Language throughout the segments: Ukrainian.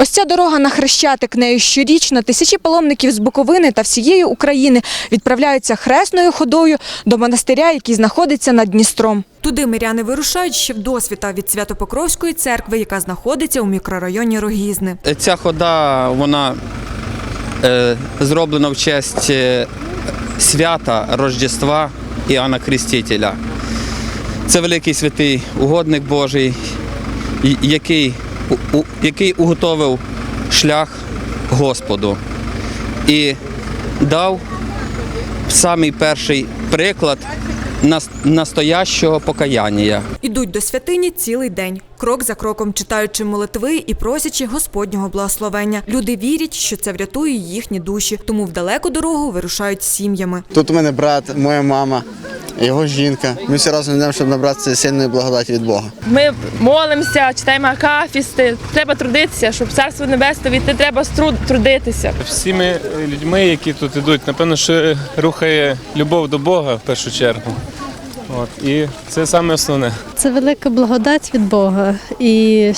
Ось ця дорога на Хрещатик. Нею щорічно тисячі паломників з Буковини та всієї України відправляються хресною ходою до монастиря, який знаходиться над Дністром. Туди миряни вирушають ще в досвіта від Святопокровської церкви, яка знаходиться у мікрорайоні Рогізни. Ця хода вона е, зроблена в честь е, свята Рождества Іоанна Крестителя. Це великий святий угодник Божий, який, який уготовив шлях Господу і дав самий перший приклад нас- настоящого покаяння. Ідуть до святині цілий день, крок за кроком читаючи молитви і просячи Господнього благословення. Люди вірять, що це врятує їхні душі, тому в далеку дорогу вирушають сім'ями. Тут у мене брат, моя мама, його жінка. Ми всі разом йдемо, щоб набратися сильної благодаті від Бога. Ми молимося, читаємо акафісти. Треба трудитися, щоб царство небесне війти, треба струд- трудитися. Всіми людьми, які тут ідуть, напевно, що рухає любов до Бога в першу чергу. От, і це саме основне. Це велика благодать від Бога. І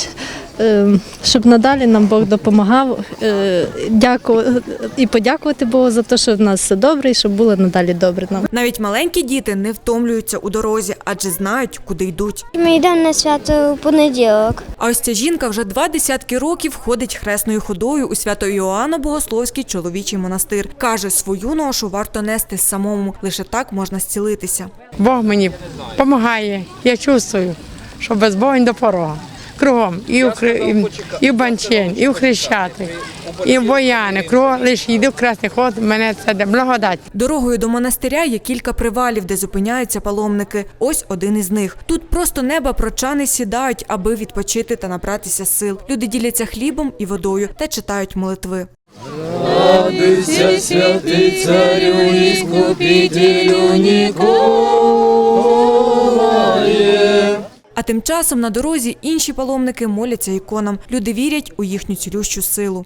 щоб надалі нам Бог допомагав. Е, дякую і подякувати Богу за те, що в нас все добре, і щоб було надалі добре нам. Навіть маленькі діти не втомлюються у дорозі, адже знають, куди йдуть. Ми йдемо на свято у понеділок. А ось ця жінка вже два десятки років ходить хресною ходою у свято Іоанна Богословський чоловічий монастир. Каже, свою ношу варто нести самому, лише так можна зцілитися. Бог мені допомагає. Я чувствую, що без Бога не до порога. Кругом і у, і, і в Банчень, і в Хрещатик, і в Бояни. Кругом лише йду в красний ход, мене це де благодать. Дорогою до монастиря є кілька привалів, де зупиняються паломники. Ось один із них. Тут просто неба прочани сідають, аби відпочити та набратися сил. Люди діляться хлібом і водою та читають молитви. А тим часом на дорозі інші паломники моляться іконам. Люди вірять у їхню цілющу силу.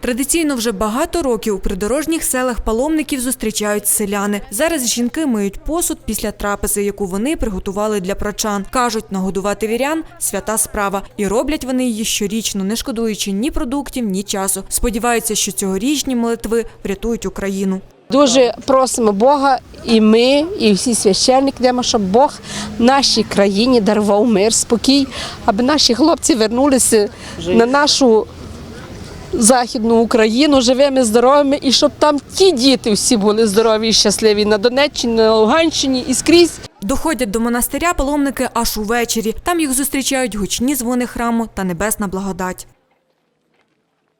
Традиційно вже багато років у придорожніх селах паломників зустрічають селяни. Зараз жінки миють посуд після трапези, яку вони приготували для прочан. Кажуть, нагодувати вірян свята справа, і роблять вони її щорічно, не шкодуючи ні продуктів, ні часу. Сподіваються, що цьогорічні молитви врятують Україну. Дуже просимо Бога, і ми, і всі священники, йдемо, щоб Бог нашій країні дарував мир, спокій, аби наші хлопці вернулися на нашу західну Україну живими, здоровими, і щоб там ті діти всі були здорові і щасливі на Донеччині, на Луганщині і скрізь. Доходять до монастиря паломники аж увечері. Там їх зустрічають гучні дзвони храму та небесна благодать.